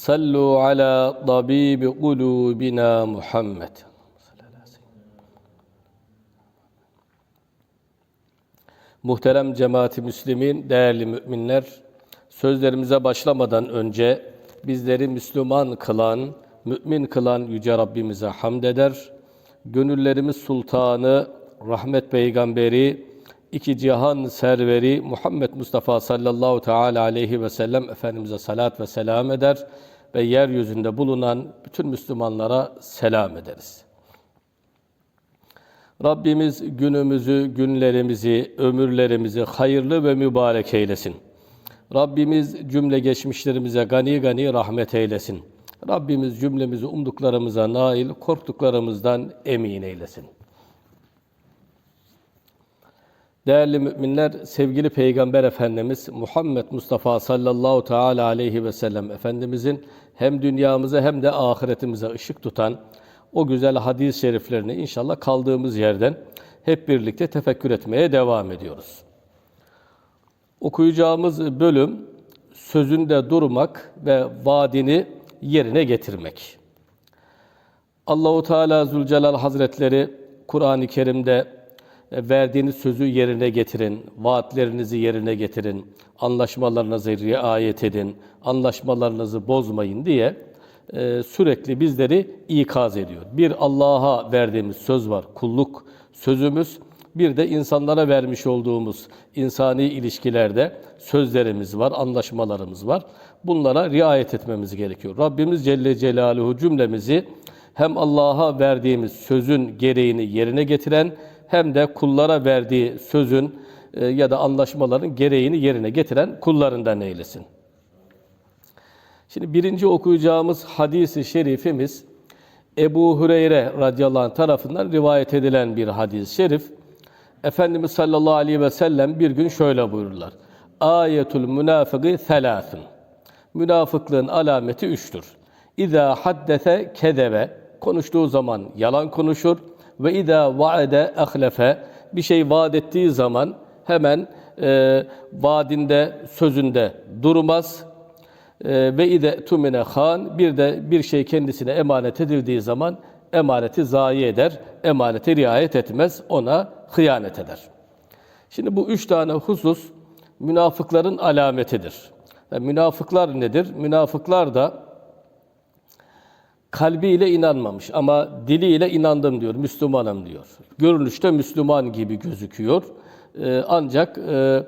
Sallu ala tabibi kulubina Muhammed. Muhterem cemaati müslimin, değerli müminler, sözlerimize başlamadan önce bizleri Müslüman kılan, mümin kılan Yüce Rabbimize hamd eder. Gönüllerimiz Sultanı, rahmet peygamberi, iki cihan serveri Muhammed Mustafa sallallahu teala aleyhi ve sellem Efendimiz'e salat ve selam eder ve yeryüzünde bulunan bütün Müslümanlara selam ederiz. Rabbimiz günümüzü, günlerimizi, ömürlerimizi hayırlı ve mübarek eylesin. Rabbimiz cümle geçmişlerimize gani gani rahmet eylesin. Rabbimiz cümlemizi umduklarımıza nail, korktuklarımızdan emin eylesin. Değerli müminler, sevgili Peygamber Efendimiz Muhammed Mustafa sallallahu teala aleyhi ve sellem Efendimizin hem dünyamıza hem de ahiretimize ışık tutan o güzel hadis-i şeriflerini inşallah kaldığımız yerden hep birlikte tefekkür etmeye devam ediyoruz. Okuyacağımız bölüm sözünde durmak ve vaadini yerine getirmek. Allahu Teala Zülcelal Hazretleri Kur'an-ı Kerim'de verdiğiniz sözü yerine getirin, vaatlerinizi yerine getirin, anlaşmalarınızı riayet edin, anlaşmalarınızı bozmayın diye e, sürekli bizleri ikaz ediyor. Bir Allah'a verdiğimiz söz var, kulluk sözümüz. Bir de insanlara vermiş olduğumuz insani ilişkilerde sözlerimiz var, anlaşmalarımız var. Bunlara riayet etmemiz gerekiyor. Rabbimiz Celle Celaluhu cümlemizi hem Allah'a verdiğimiz sözün gereğini yerine getiren hem de kullara verdiği sözün e, ya da anlaşmaların gereğini yerine getiren kullarından eylesin. Şimdi birinci okuyacağımız hadisi şerifimiz Ebu Hureyre radıyallahu anh tarafından rivayet edilen bir hadis-i şerif. Efendimiz sallallahu aleyhi ve sellem bir gün şöyle buyururlar. Ayetul münafıgı selâfın. Münafıklığın alameti üçtür. İza haddese kedebe. Konuştuğu zaman yalan konuşur. Ve izâ vaade ahlefe. Bir şey vaat ettiği zaman hemen e, vaadinde, sözünde durmaz ee, ve ide tumine han bir de bir şey kendisine emanet edildiği zaman emaneti zayi eder, emanete riayet etmez, ona hıyanet eder. Şimdi bu üç tane husus münafıkların alametidir. Yani münafıklar nedir? Münafıklar da kalbiyle inanmamış ama diliyle inandım diyor, Müslümanım diyor. Görünüşte Müslüman gibi gözüküyor. Ee, ancak e,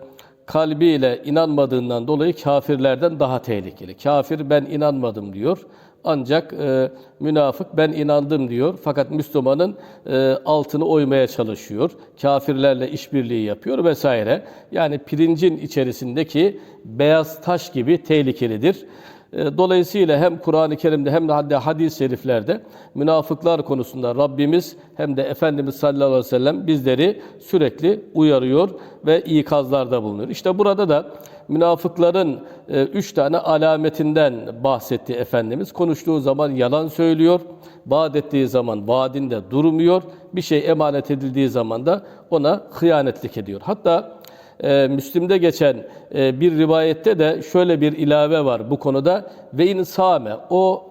kalbiyle inanmadığından dolayı kafirlerden daha tehlikeli. Kafir ben inanmadım diyor. Ancak e, münafık ben inandım diyor. Fakat Müslümanın e, altını oymaya çalışıyor. Kafirlerle işbirliği yapıyor vesaire. Yani pirincin içerisindeki beyaz taş gibi tehlikelidir. E, dolayısıyla hem Kur'an-ı Kerim'de hem de hadis-i şeriflerde münafıklar konusunda Rabbimiz hem de Efendimiz sallallahu aleyhi ve sellem bizleri sürekli uyarıyor ve ikazlarda bulunuyor. İşte burada da münafıkların e, üç tane alametinden bahsetti Efendimiz. Konuştuğu zaman yalan söylüyor, vaat ettiği zaman vaadinde durmuyor, bir şey emanet edildiği zaman da ona hıyanetlik ediyor. Hatta e, Müslim'de geçen e, bir rivayette de şöyle bir ilave var bu konuda. Ve in same o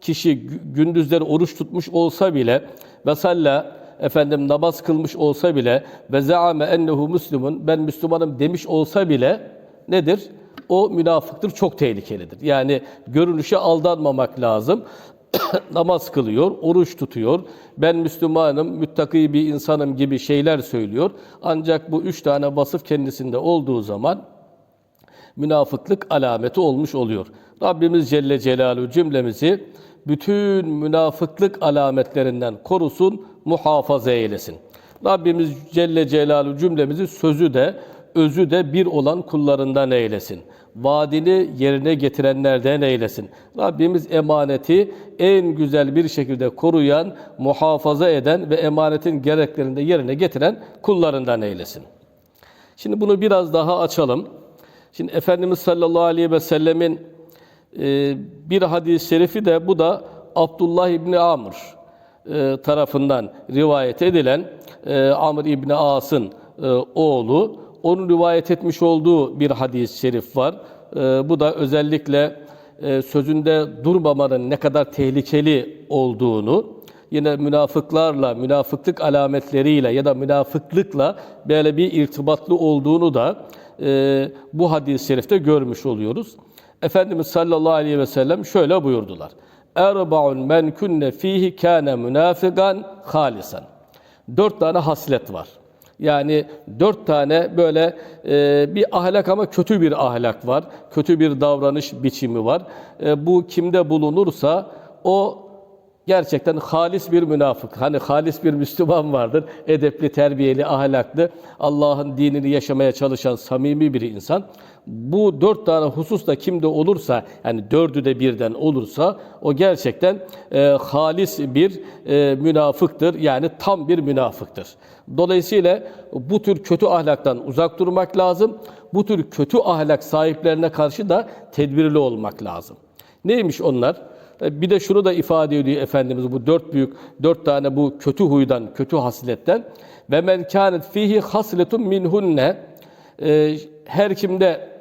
kişi gündüzleri oruç tutmuş olsa bile ve salla efendim namaz kılmış olsa bile ve zaame ennehu muslimun ben Müslümanım demiş olsa bile nedir? O münafıktır, çok tehlikelidir. Yani görünüşe aldanmamak lazım. namaz kılıyor, oruç tutuyor, ben Müslümanım, müttaki bir insanım gibi şeyler söylüyor. Ancak bu üç tane vasıf kendisinde olduğu zaman münafıklık alameti olmuş oluyor. Rabbimiz Celle Celaluhu cümlemizi bütün münafıklık alametlerinden korusun, muhafaza eylesin. Rabbimiz Celle Celaluhu cümlemizi sözü de özü de bir olan kullarından eylesin. Vaadini yerine getirenlerden eylesin. Rabbimiz emaneti en güzel bir şekilde koruyan, muhafaza eden ve emanetin gereklerini de yerine getiren kullarından eylesin. Şimdi bunu biraz daha açalım. Şimdi Efendimiz sallallahu aleyhi ve sellemin e, bir hadis-i şerifi de bu da Abdullah İbni Amr e, tarafından rivayet edilen e, Amr İbni As'ın oğlu. Onun rivayet etmiş olduğu bir hadis-i şerif var. E, bu da özellikle e, sözünde durmamanın ne kadar tehlikeli olduğunu, yine münafıklarla, münafıklık alametleriyle ya da münafıklıkla böyle bir irtibatlı olduğunu da e, bu hadis-i şerifte görmüş oluyoruz. Efendimiz sallallahu aleyhi ve sellem şöyle buyurdular. Erba'un men kunne fihi kâne münafigan halisan. Dört tane haslet var. Yani dört tane böyle e, bir ahlak ama kötü bir ahlak var. Kötü bir davranış biçimi var. E, bu kimde bulunursa o gerçekten halis bir münafık. Hani halis bir Müslüman vardır. Edepli, terbiyeli, ahlaklı, Allah'ın dinini yaşamaya çalışan samimi bir insan. Bu dört tane husus da kimde olursa, yani dördü de birden olursa, o gerçekten e, halis bir e, münafıktır. Yani tam bir münafıktır. Dolayısıyla bu tür kötü ahlaktan uzak durmak lazım. Bu tür kötü ahlak sahiplerine karşı da tedbirli olmak lazım. Neymiş onlar? E, Bir de şunu da ifade ediyor Efendimiz bu dört büyük, dört tane bu kötü huydan, kötü hasletten. Ve men kânet fihi hasletun minhunne. E, Her kimde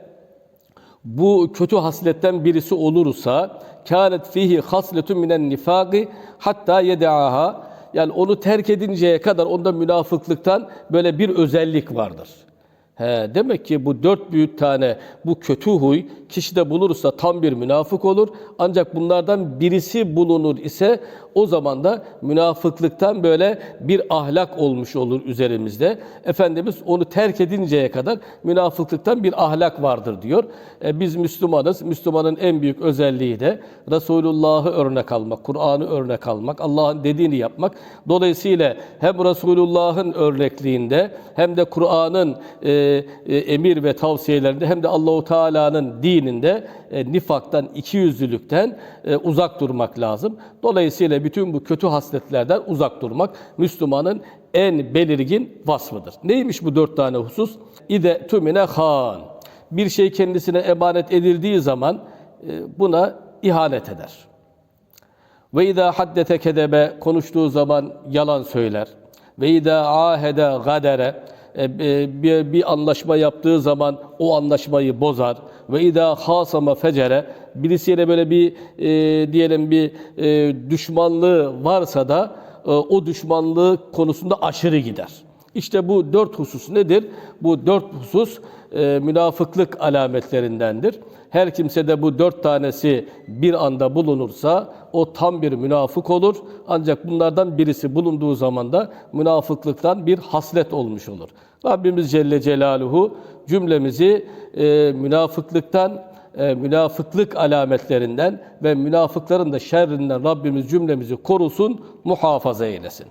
bu kötü hasletten birisi olursa kânet fihi hasletun minen nifâki hatta yed'aha yani onu terk edinceye kadar onda münafıklıktan böyle bir özellik vardır. He, demek ki bu dört büyük tane bu kötü huy kişide bulursa tam bir münafık olur. Ancak bunlardan birisi bulunur ise o zaman da münafıklıktan böyle bir ahlak olmuş olur üzerimizde. Efendimiz onu terk edinceye kadar münafıklıktan bir ahlak vardır diyor. E, biz Müslümanız. Müslümanın en büyük özelliği de Resulullah'ı örnek almak, Kur'an'ı örnek almak, Allah'ın dediğini yapmak. Dolayısıyla hem Resulullah'ın örnekliğinde hem de Kur'an'ın e, e, emir ve tavsiyelerinde hem de Allahu Teala'nın dininde e, nifaktan, ikiyüzlülükten e, uzak durmak lazım. Dolayısıyla bütün bu kötü hasletlerden uzak durmak Müslümanın en belirgin vasfıdır. Neymiş bu dört tane husus? İde tümine han. Bir şey kendisine emanet edildiği zaman e, buna ihanet eder. Ve izâ haddete kedebe konuştuğu zaman yalan söyler. Ve izâ ahede gadere e, e, bir, bir anlaşma yaptığı zaman o anlaşmayı bozar. Ve izâ hasama fecere birisiyle böyle bir e, diyelim bir e, düşmanlığı varsa da e, o düşmanlığı konusunda aşırı gider. İşte bu dört husus nedir? Bu dört husus e, münafıklık alametlerindendir. Her kimse de bu dört tanesi bir anda bulunursa o tam bir münafık olur. Ancak bunlardan birisi bulunduğu zaman da münafıklıktan bir haslet olmuş olur. Rabbimiz Celle Celaluhu cümlemizi e, münafıklıktan, e, münafıklık alametlerinden ve münafıkların da şerrinden Rabbimiz cümlemizi korusun, muhafaza eylesin.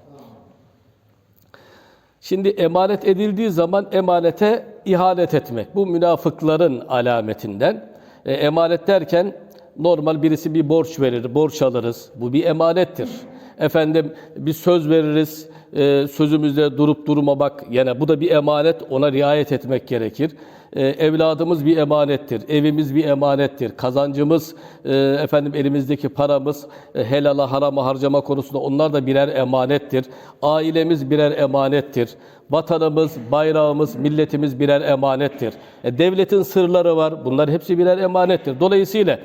Şimdi emanet edildiği zaman emanete ihanet etmek. Bu münafıkların alametinden. E, emanet derken normal birisi bir borç verir, borç alırız. Bu bir emanettir. Efendim bir söz veririz, e, sözümüzde durup durmamak, yani bu da bir emanet, ona riayet etmek gerekir. E, evladımız bir emanettir, evimiz bir emanettir, kazancımız, e, efendim elimizdeki paramız, e, helala harama harcama konusunda onlar da birer emanettir. Ailemiz birer emanettir. Vatanımız, bayrağımız, milletimiz birer emanettir. E, devletin sırları var, bunlar hepsi birer emanettir. Dolayısıyla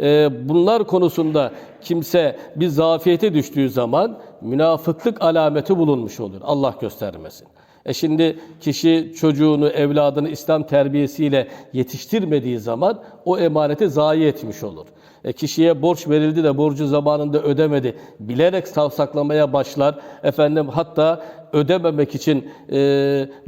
e, bunlar konusunda kimse bir zafiyete düştüğü zaman münafıklık alameti bulunmuş olur. Allah göstermesin. E şimdi kişi çocuğunu, evladını İslam terbiyesiyle yetiştirmediği zaman o emaneti zayi etmiş olur. E kişiye borç verildi de borcu zamanında ödemedi. Bilerek savsaklamaya başlar. Efendim hatta ödememek için e,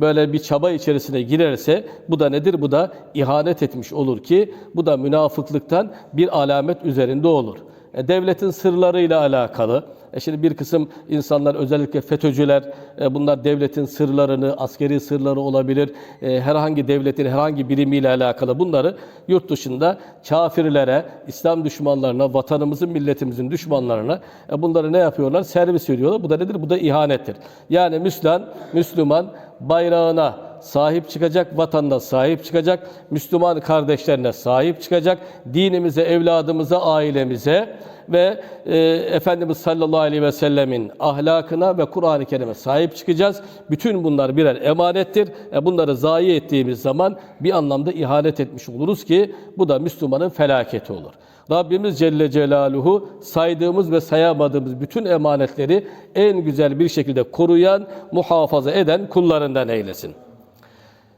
böyle bir çaba içerisine girerse bu da nedir? Bu da ihanet etmiş olur ki bu da münafıklıktan bir alamet üzerinde olur. E, devletin sırlarıyla alakalı. E şimdi bir kısım insanlar özellikle FETÖ'cüler e, bunlar devletin sırlarını, askeri sırları olabilir. e, herhangi devletin herhangi birimiyle alakalı bunları yurt dışında kafirlere, İslam düşmanlarına, vatanımızın, milletimizin düşmanlarına e, bunları ne yapıyorlar? Servis veriyorlar. Bu da nedir? Bu da ihanettir. Yani Müslüman, Müslüman bayrağına, sahip çıkacak, vatanına sahip çıkacak, Müslüman kardeşlerine sahip çıkacak, dinimize, evladımıza, ailemize ve e, Efendimiz sallallahu aleyhi ve sellemin ahlakına ve Kur'an-ı Kerim'e sahip çıkacağız. Bütün bunlar birer emanettir. E, bunları zayi ettiğimiz zaman bir anlamda ihanet etmiş oluruz ki bu da Müslümanın felaketi olur. Rabbimiz Celle Celaluhu saydığımız ve sayamadığımız bütün emanetleri en güzel bir şekilde koruyan, muhafaza eden kullarından eylesin.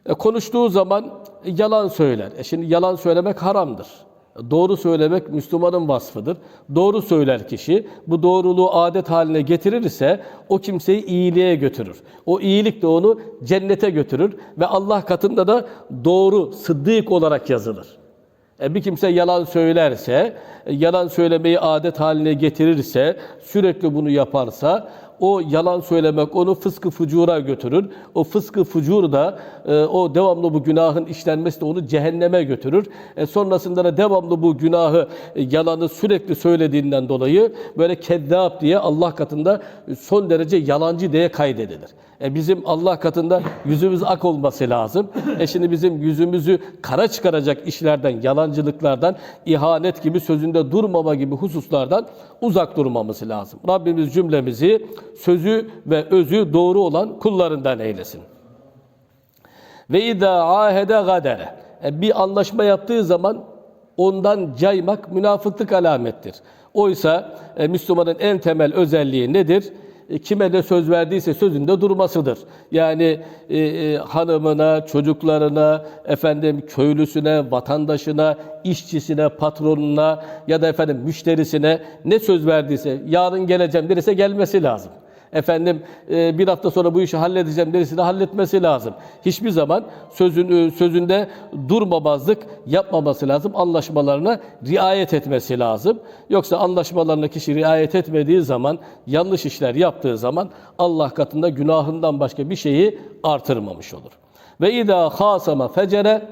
E, konuştuğu zaman yalan söyler. E şimdi yalan söylemek haramdır. Doğru söylemek Müslümanın vasfıdır. Doğru söyler kişi. Bu doğruluğu adet haline getirirse o kimseyi iyiliğe götürür. O iyilik de onu cennete götürür ve Allah katında da doğru, sıddık olarak yazılır. E, bir kimse yalan söylerse, e, yalan söylemeyi adet haline getirirse, sürekli bunu yaparsa o yalan söylemek onu fıskı fucura götürür. O fıskı fucur da e, o devamlı bu günahın işlenmesi de onu cehenneme götürür. E, sonrasında da devamlı bu günahı, e, yalanı sürekli söylediğinden dolayı böyle kezzap diye Allah katında son derece yalancı diye kaydedilir. E, bizim Allah katında yüzümüz ak olması lazım. E şimdi bizim yüzümüzü kara çıkaracak işlerden, yalancılıklardan, ihanet gibi sözünde durmama gibi hususlardan uzak durmamız lazım. Rabbimiz cümlemizi sözü ve özü doğru olan kullarından eylesin. Ve idâ ahede gadere. E, Bir anlaşma yaptığı zaman ondan caymak münafıklık alamettir. Oysa e, Müslümanın en temel özelliği nedir? E, Kime ne söz verdiyse sözünde durmasıdır. Yani e, e, hanımına, çocuklarına, efendim köylüsüne, vatandaşına, işçisine, patronuna ya da efendim müşterisine ne söz verdiyse yarın geleceğim derse gelmesi lazım efendim e, bir hafta sonra bu işi halledeceğim derisini halletmesi lazım. Hiçbir zaman sözün, sözünde durmamazlık yapmaması lazım. Anlaşmalarına riayet etmesi lazım. Yoksa anlaşmalarına kişi riayet etmediği zaman, yanlış işler yaptığı zaman Allah katında günahından başka bir şeyi artırmamış olur. Ve idâ khâsama fecere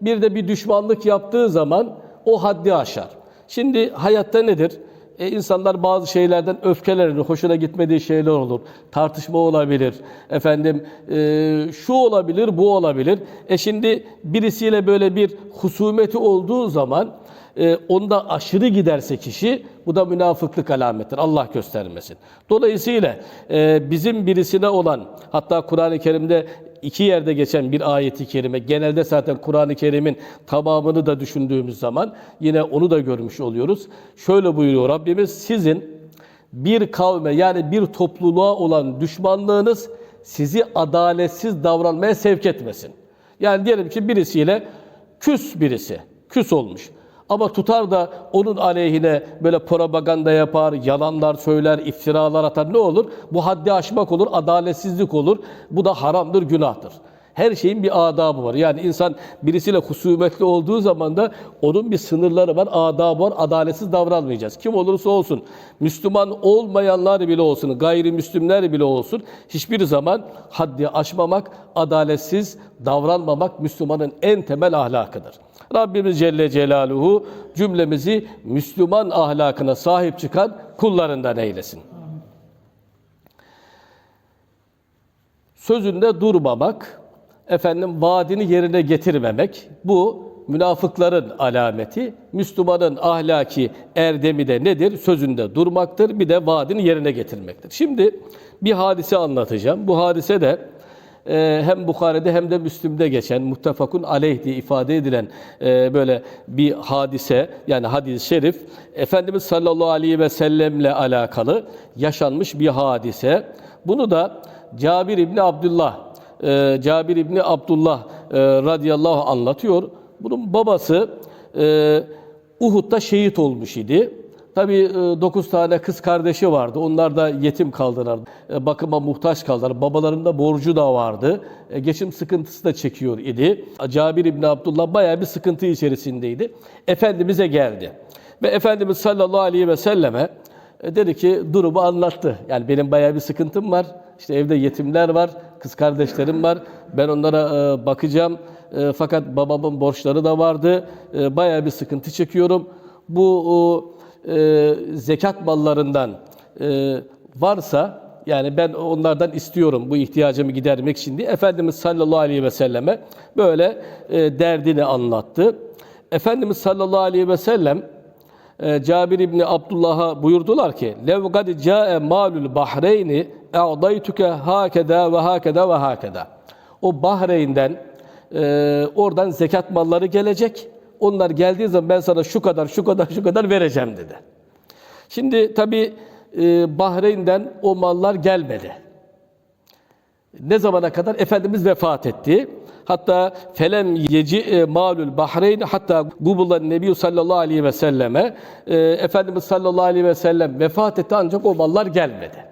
bir de bir düşmanlık yaptığı zaman o haddi aşar. Şimdi hayatta nedir? E, insanlar bazı şeylerden öfkelenir, hoşuna gitmediği şeyler olur. Tartışma olabilir, efendim e, şu olabilir, bu olabilir. E şimdi birisiyle böyle bir husumeti olduğu zaman e, onda aşırı giderse kişi bu da münafıklık alamettir. Allah göstermesin. Dolayısıyla e, bizim birisine olan hatta Kur'an-ı Kerim'de iki yerde geçen bir ayeti kerime, genelde zaten Kur'an-ı Kerim'in tamamını da düşündüğümüz zaman yine onu da görmüş oluyoruz. Şöyle buyuruyor Rabbimiz, sizin bir kavme yani bir topluluğa olan düşmanlığınız sizi adaletsiz davranmaya sevk etmesin. Yani diyelim ki birisiyle küs birisi, küs olmuş. Ama tutar da onun aleyhine böyle propaganda yapar, yalanlar söyler, iftiralar atar ne olur? Bu haddi aşmak olur, adaletsizlik olur. Bu da haramdır, günahtır. Her şeyin bir adabı var. Yani insan birisiyle husumetli olduğu zaman da onun bir sınırları var, adabı var. Adaletsiz davranmayacağız. Kim olursa olsun, Müslüman olmayanlar bile olsun, gayrimüslimler bile olsun, hiçbir zaman haddi aşmamak, adaletsiz davranmamak Müslümanın en temel ahlakıdır. Rabbimiz Celle Celaluhu cümlemizi Müslüman ahlakına sahip çıkan kullarından eylesin. Sözünde durmamak, efendim vaadini yerine getirmemek bu münafıkların alameti. Müslümanın ahlaki erdemi de nedir? Sözünde durmaktır. Bir de vaadini yerine getirmektir. Şimdi bir hadise anlatacağım. Bu hadise de e, hem Bukhari'de hem de Müslim'de geçen muttefakun aleyh diye ifade edilen e, böyle bir hadise yani hadis-i şerif Efendimiz sallallahu aleyhi ve sellemle alakalı yaşanmış bir hadise. Bunu da Cabir İbni Abdullah e, Cabir İbni Abdullah e, radıyallahu anlatıyor. Bunun babası e, Uhud'da şehit olmuş idi. Tabii 9 tane kız kardeşi vardı. Onlar da yetim kaldılar. E, Bakıma muhtaç kaldılar. Babalarında borcu da vardı. E, Geçim sıkıntısı da çekiyor idi. Cabir İbni Abdullah bayağı bir sıkıntı içerisindeydi. Efendimiz'e geldi. Ve Efendimiz sallallahu aleyhi ve selleme e, dedi ki durumu anlattı. Yani benim bayağı bir sıkıntım var. İşte evde yetimler var, kız kardeşlerim var. Ben onlara e, bakacağım. E, fakat babamın borçları da vardı. E, bayağı bir sıkıntı çekiyorum. Bu o, e, zekat mallarından e, varsa yani ben onlardan istiyorum bu ihtiyacımı gidermek için diye Efendimiz sallallahu aleyhi ve selleme böyle e, derdini anlattı. Efendimiz sallallahu aleyhi ve sellem e, Cabir İbni Abdullah'a buyurdular ki لَوْ قَدْ جَاءَ مَالُ الْبَحْرَيْنِ اَعْضَيْتُكَ هَكَذَا ve hakeda ve hakeda. O Bahreyn'den e, oradan zekat malları gelecek. Onlar geldiği zaman ben sana şu kadar, şu kadar, şu kadar vereceğim dedi. Şimdi tabi Bahreyn'den o mallar gelmedi. Ne zamana kadar? Efendimiz vefat etti. Hatta felem yeci e, malul bahreyn hatta gubulan nebi sallallahu aleyhi ve selleme e, Efendimiz sallallahu aleyhi ve sellem vefat etti ancak o mallar gelmedi.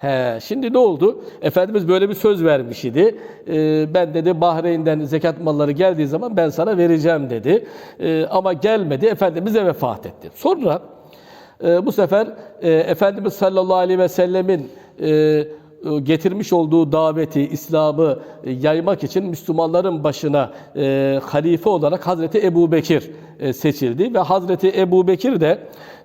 He, şimdi ne oldu? Efendimiz böyle bir söz vermiş idi. E, ben dedi Bahreyn'den zekat malları geldiği zaman ben sana vereceğim dedi. E, ama gelmedi. Efendimiz de vefat etti. Sonra e, bu sefer e, Efendimiz sallallahu aleyhi ve sellemin e, getirmiş olduğu daveti, İslam'ı e, yaymak için Müslümanların başına e, halife olarak Hazreti Ebu Bekir e, seçildi. Ve Hazreti Ebu Bekir de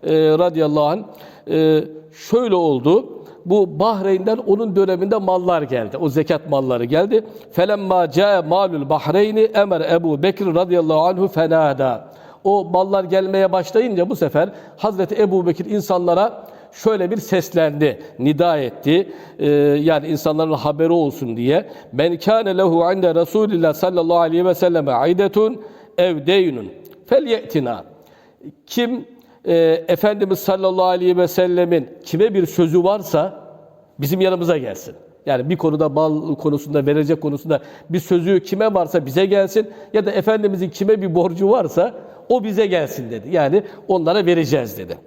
e, radıyallahu anh e, şöyle oldu. Bu Bahreyn'den onun döneminde mallar geldi. O zekat malları geldi. Felemma caa malul Bahreyni emer Ebu Bekir radıyallahu anhu fenada. O mallar gelmeye başlayınca bu sefer Hazreti Ebu Bekir insanlara şöyle bir seslendi, nida etti. Ee, yani insanların haberi olsun diye. Men kâne lehu inde Resulillah sallallahu aleyhi ve selleme aidetun ev deynun felye'tina. Kim e, Efendimiz sallallahu aleyhi ve sellemin kime bir sözü varsa bizim yanımıza gelsin. Yani bir konuda bal konusunda, verecek konusunda bir sözü kime varsa bize gelsin ya da Efendimizin kime bir borcu varsa o bize gelsin dedi. Yani onlara vereceğiz dedi.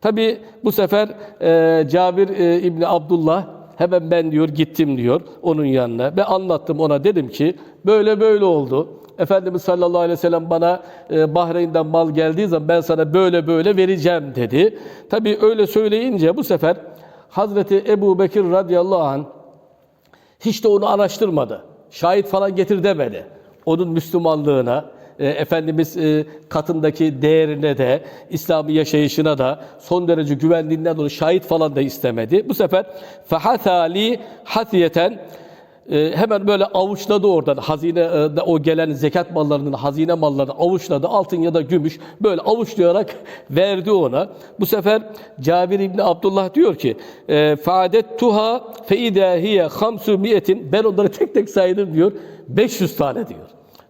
Tabi bu sefer e, Cabir e, İbni Abdullah hemen ben diyor gittim diyor onun yanına ve anlattım ona dedim ki böyle böyle oldu. Efendimiz sallallahu aleyhi ve sellem bana e, Bahreyn'den mal geldiği zaman ben sana böyle böyle vereceğim dedi. Tabi öyle söyleyince bu sefer Hazreti Ebu Bekir radıyallahu anh hiç de onu araştırmadı. Şahit falan getir demedi. Onun Müslümanlığına, e, Efendimiz e, katındaki değerine de, İslami yaşayışına da son derece güvendiğinden dolayı şahit falan da istemedi. Bu sefer fehatali hatiyeten e, hemen böyle avuçladı oradan hazine e, o gelen zekat mallarının hazine mallarını avuçladı altın ya da gümüş böyle avuçlayarak verdi ona. Bu sefer Cabir İbni Abdullah diyor ki e, faadet tuha fe idahiye hamsu miyetin ben onları tek tek saydım diyor 500 tane diyor.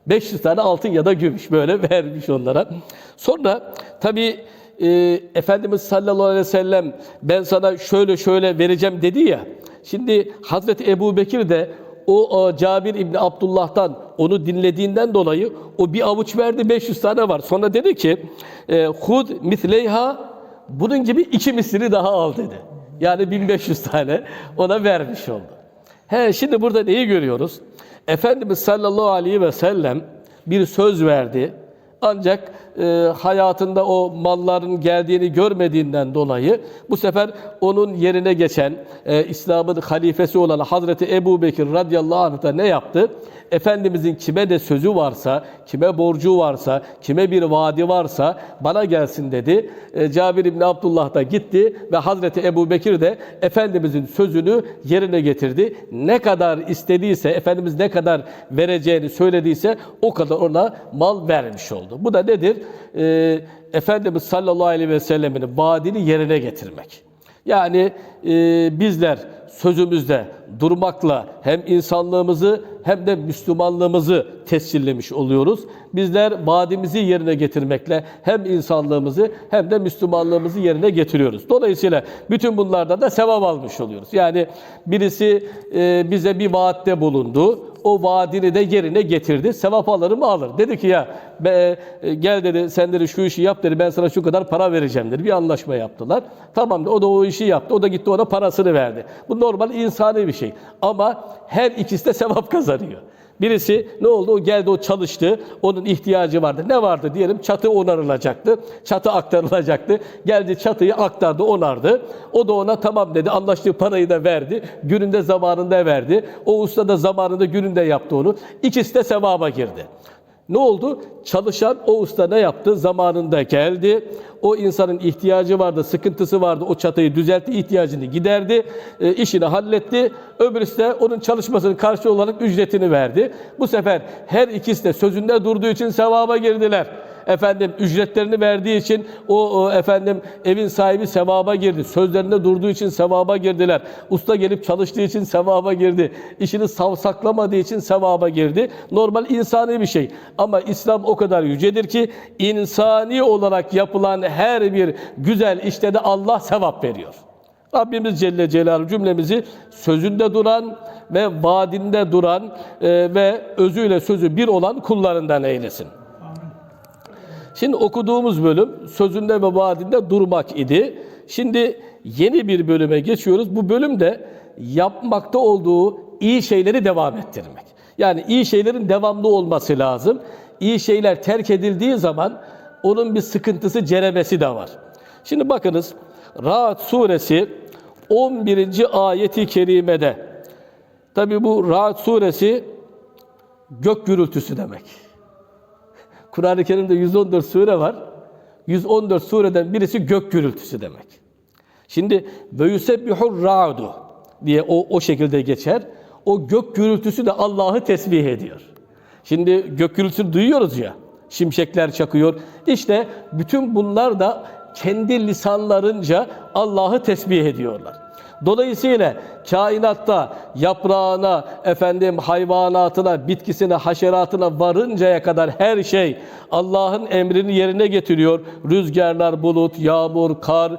500 tane altın ya da gümüş böyle vermiş onlara. Sonra tabi e, Efendimiz sallallahu aleyhi ve sellem ben sana şöyle şöyle vereceğim dedi ya. Şimdi Hazreti Ebu Bekir de o, o Cabir İbni Abdullah'tan onu dinlediğinden dolayı o bir avuç verdi 500 tane var. Sonra dedi ki e, hud misleyha bunun gibi iki misli daha al dedi. Yani 1500 tane ona vermiş oldu. He şimdi burada neyi görüyoruz? Efendimiz sallallahu aleyhi ve sellem bir söz verdi. Ancak e, hayatında o malların geldiğini görmediğinden dolayı bu sefer onun yerine geçen e, İslam'ın halifesi olan Hazreti Ebu Bekir radıyallahu anh da ne yaptı? Efendimizin kime de sözü varsa, kime borcu varsa, kime bir vaadi varsa bana gelsin dedi. E, Cabir İbni Abdullah da gitti ve Hazreti Ebu Bekir de Efendimizin sözünü yerine getirdi. Ne kadar istediyse, Efendimiz ne kadar vereceğini söylediyse o kadar ona mal vermiş oldu. Bu da nedir? E, Efendimiz sallallahu aleyhi ve sellemin vaadini yerine getirmek. Yani e, bizler sözümüzde durmakla hem insanlığımızı hem de Müslümanlığımızı tescillemiş oluyoruz. Bizler vaadimizi yerine getirmekle hem insanlığımızı hem de Müslümanlığımızı yerine getiriyoruz. Dolayısıyla bütün bunlardan da sevap almış oluyoruz. Yani birisi e, bize bir vaatte bulundu o vaadini de yerine getirdi. Sevap alır mı? Alır. Dedi ki ya be, e, gel dedi sen dedi şu işi yap dedi ben sana şu kadar para vereceğim dedi. Bir anlaşma yaptılar. Tamam o da o işi yaptı. O da gitti ona parasını verdi. Bu normal insani bir şey. Ama her ikisi de sevap kazanıyor. Birisi ne oldu? O geldi o çalıştı. Onun ihtiyacı vardı. Ne vardı diyelim? Çatı onarılacaktı. Çatı aktarılacaktı. Geldi çatıyı aktardı, onardı. O da ona tamam dedi. Anlaştığı parayı da verdi. Gününde zamanında verdi. O usta da zamanında gününde yaptı onu. İkisi de sevaba girdi. Ne oldu? Çalışan o usta ne yaptı? Zamanında geldi. O insanın ihtiyacı vardı, sıkıntısı vardı. O çatıyı düzeltti, ihtiyacını giderdi, e, işini halletti. Öbürüsü de onun çalışmasının karşı olarak ücretini verdi. Bu sefer her ikisi de sözünde durduğu için sevaba girdiler efendim ücretlerini verdiği için o, efendim evin sahibi sevaba girdi. Sözlerinde durduğu için sevaba girdiler. Usta gelip çalıştığı için sevaba girdi. İşini savsaklamadığı için sevaba girdi. Normal insani bir şey. Ama İslam o kadar yücedir ki insani olarak yapılan her bir güzel işte de Allah sevap veriyor. Rabbimiz Celle Celaluhu cümlemizi sözünde duran ve vaadinde duran e, ve özüyle sözü bir olan kullarından eylesin. Şimdi okuduğumuz bölüm sözünde ve vaadinde durmak idi. Şimdi yeni bir bölüme geçiyoruz. Bu bölümde yapmakta olduğu iyi şeyleri devam ettirmek. Yani iyi şeylerin devamlı olması lazım. İyi şeyler terk edildiği zaman onun bir sıkıntısı, cerebesi de var. Şimdi bakınız Rahat suresi 11. ayeti kerimede Tabi bu Rahat suresi gök gürültüsü demek. Kur'an-ı Kerim'de 114 sure var. 114 sureden birisi gök gürültüsü demek. Şimdi ve yusebbihur ra'du diye o, o şekilde geçer. O gök gürültüsü de Allah'ı tesbih ediyor. Şimdi gök gürültüsünü duyuyoruz ya. Şimşekler çakıyor. İşte bütün bunlar da kendi lisanlarınca Allah'ı tesbih ediyorlar. Dolayısıyla kainatta yaprağına, efendim hayvanatına, bitkisine, haşeratına varıncaya kadar her şey Allah'ın emrini yerine getiriyor. Rüzgarlar, bulut, yağmur, kar,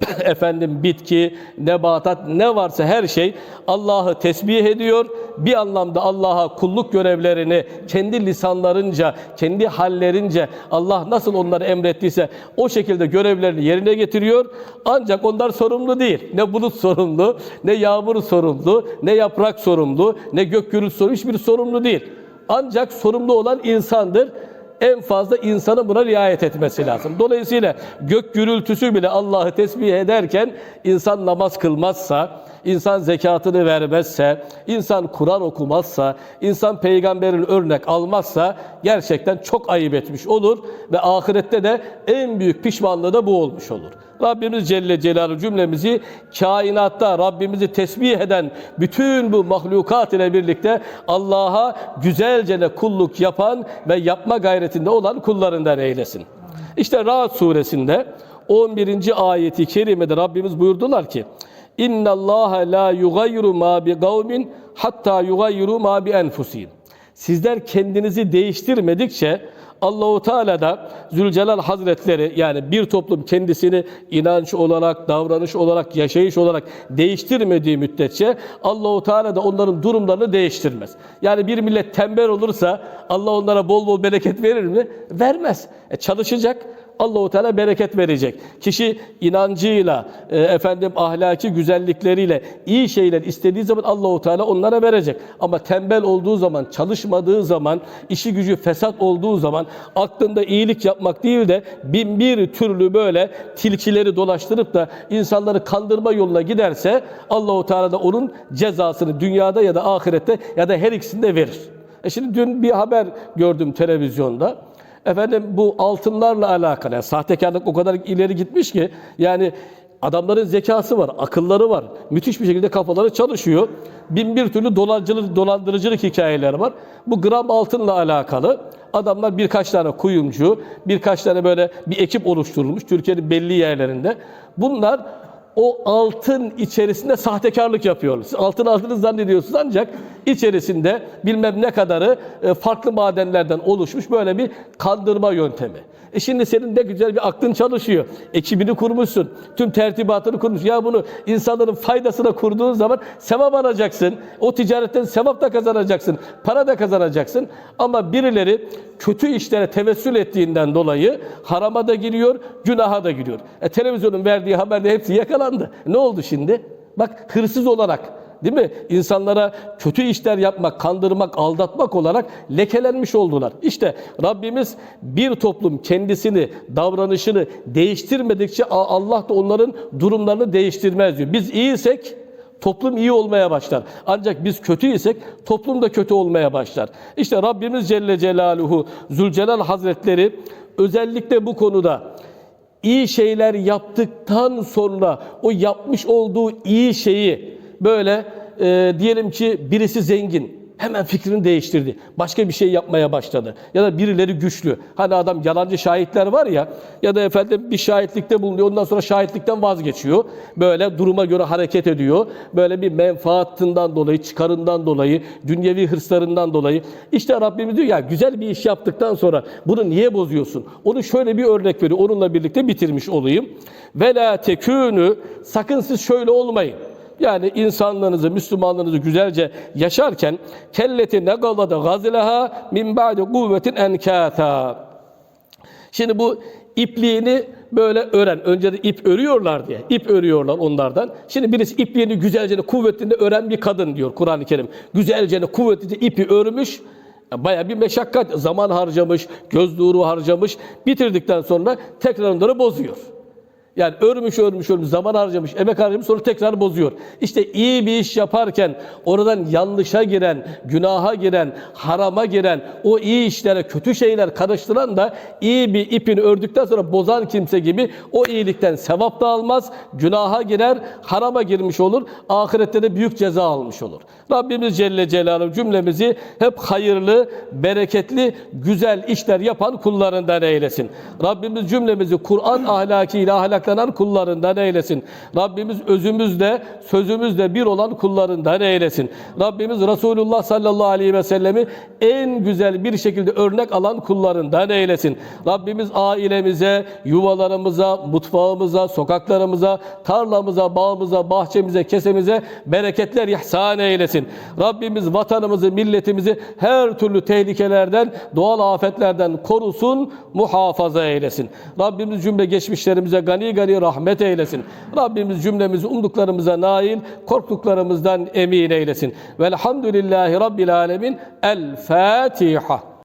efendim bitki, nebatat ne varsa her şey Allah'ı tesbih ediyor. Bir anlamda Allah'a kulluk görevlerini kendi lisanlarınca, kendi hallerince Allah nasıl onları emrettiyse o şekilde görevlerini yerine getiriyor. Ancak onlar sorumlu değil. Ne bulut sorumlu, ne yağmur sorumlu, ne yaprak sorumlu, ne gök gürültüsü sorumlu, hiçbir sorumlu değil. Ancak sorumlu olan insandır en fazla insanın buna riayet etmesi lazım. Dolayısıyla gök gürültüsü bile Allah'ı tesbih ederken insan namaz kılmazsa, insan zekatını vermezse, insan Kur'an okumazsa, insan peygamberin örnek almazsa gerçekten çok ayıp etmiş olur ve ahirette de en büyük pişmanlığı da bu olmuş olur. Rabbimiz Celle Celaluhu cümlemizi kainatta Rabbimizi tesbih eden bütün bu mahlukat ile birlikte Allah'a güzelce de kulluk yapan ve yapma gayretinde olan kullarından eylesin. İşte Ra'd suresinde 11. ayeti kerimede Rabbimiz buyurdular ki İnna Allah la yugayyiru ma bi kavmin hatta yugayyiru ma bi enfusihim. Sizler kendinizi değiştirmedikçe Allahu Teala da Zülcelal Hazretleri yani bir toplum kendisini inanç olarak, davranış olarak, yaşayış olarak değiştirmediği müddetçe Allahu Teala da onların durumlarını değiştirmez. Yani bir millet tembel olursa Allah onlara bol bol bereket verir mi? Vermez. E çalışacak. Allahu Teala bereket verecek. Kişi inancıyla, e, efendim ahlaki güzellikleriyle iyi şeyler istediği zaman Allahu Teala onlara verecek. Ama tembel olduğu zaman, çalışmadığı zaman, işi gücü fesat olduğu zaman aklında iyilik yapmak değil de bin bir türlü böyle tilkileri dolaştırıp da insanları kandırma yoluna giderse Allahu Teala da onun cezasını dünyada ya da ahirette ya da her ikisinde verir. E şimdi dün bir haber gördüm televizyonda. Efendim bu altınlarla alakalı. Yani sahtekarlık o kadar ileri gitmiş ki yani adamların zekası var, akılları var. Müthiş bir şekilde kafaları çalışıyor. Bin bir türlü dolandırıcılık, dolandırıcılık hikayeleri var. Bu gram altınla alakalı. Adamlar birkaç tane kuyumcu, birkaç tane böyle bir ekip oluşturulmuş Türkiye'nin belli yerlerinde. Bunlar o altın içerisinde sahtekarlık yapıyorlar. Siz altın aldığını zannediyorsunuz ancak içerisinde bilmem ne kadarı e, farklı madenlerden oluşmuş böyle bir kandırma yöntemi. E şimdi senin ne güzel bir aklın çalışıyor. Ekibini kurmuşsun. Tüm tertibatını kurmuş. Ya bunu insanların faydasına kurduğun zaman sevap alacaksın. O ticaretten sevap da kazanacaksın. Para da kazanacaksın. Ama birileri kötü işlere tevessül ettiğinden dolayı harama da giriyor, günaha da giriyor. E, televizyonun verdiği haberde hepsi yakalandı. Ne oldu şimdi? Bak hırsız olarak değil mi? İnsanlara kötü işler yapmak, kandırmak, aldatmak olarak lekelenmiş oldular. İşte Rabbimiz bir toplum kendisini, davranışını değiştirmedikçe Allah da onların durumlarını değiştirmez diyor. Biz iyiysek toplum iyi olmaya başlar. Ancak biz kötüysek toplum da kötü olmaya başlar. İşte Rabbimiz Celle Celaluhu Zülcelal Hazretleri özellikle bu konuda iyi şeyler yaptıktan sonra o yapmış olduğu iyi şeyi böyle e, diyelim ki birisi zengin hemen fikrini değiştirdi. Başka bir şey yapmaya başladı. Ya da birileri güçlü. Hani adam yalancı şahitler var ya ya da efendim bir şahitlikte bulunuyor. Ondan sonra şahitlikten vazgeçiyor. Böyle duruma göre hareket ediyor. Böyle bir menfaatından dolayı, çıkarından dolayı, dünyevi hırslarından dolayı. İşte Rabbimiz diyor ya güzel bir iş yaptıktan sonra bunu niye bozuyorsun? Onu şöyle bir örnek veriyor. Onunla birlikte bitirmiş olayım. Ve la tekünü sakın siz şöyle olmayın. Yani insanlığınızı, Müslümanlığınızı güzelce yaşarken kelleti ne galada gazileha min ba'di kuvvetin enkâta. Şimdi bu ipliğini böyle ören. Önce de ip örüyorlar diye. İp örüyorlar onlardan. Şimdi birisi ipliğini güzelce, kuvvetli ören bir kadın diyor Kur'an-ı Kerim. Güzelce, kuvvetli ipi örmüş. Baya bir meşakkat, zaman harcamış, göz nuru harcamış. Bitirdikten sonra tekrar onları bozuyor. Yani örmüş örmüş örmüş zaman harcamış, emek harcamış sonra tekrar bozuyor. İşte iyi bir iş yaparken oradan yanlışa giren, günaha giren, harama giren, o iyi işlere kötü şeyler karıştıran da iyi bir ipini ördükten sonra bozan kimse gibi o iyilikten sevap da almaz, günaha girer, harama girmiş olur, ahirette de büyük ceza almış olur. Rabbimiz Celle Celaluhu cümlemizi hep hayırlı, bereketli, güzel işler yapan kullarından eylesin. Rabbimiz cümlemizi Kur'an ahlakıyla ahlaklanan kullarından eylesin. Rabbimiz özümüzle, sözümüzle bir olan kullarından eylesin. Rabbimiz Resulullah sallallahu aleyhi ve sellemi en güzel bir şekilde örnek alan kullarından eylesin. Rabbimiz ailemize, yuvalarımıza, mutfağımıza, sokaklarımıza, tarlamıza, bağımıza, bahçemize, kesemize bereketler ihsan eylesin. Rabbimiz vatanımızı, milletimizi her türlü tehlikelerden, doğal afetlerden korusun, muhafaza eylesin. Rabbimiz cümle geçmişlerimize gani rahmet eylesin. Rabbimiz cümlemizi umduklarımıza nail, korktuklarımızdan emin eylesin. Velhamdülillahi Rabbil alemin. El Fatiha.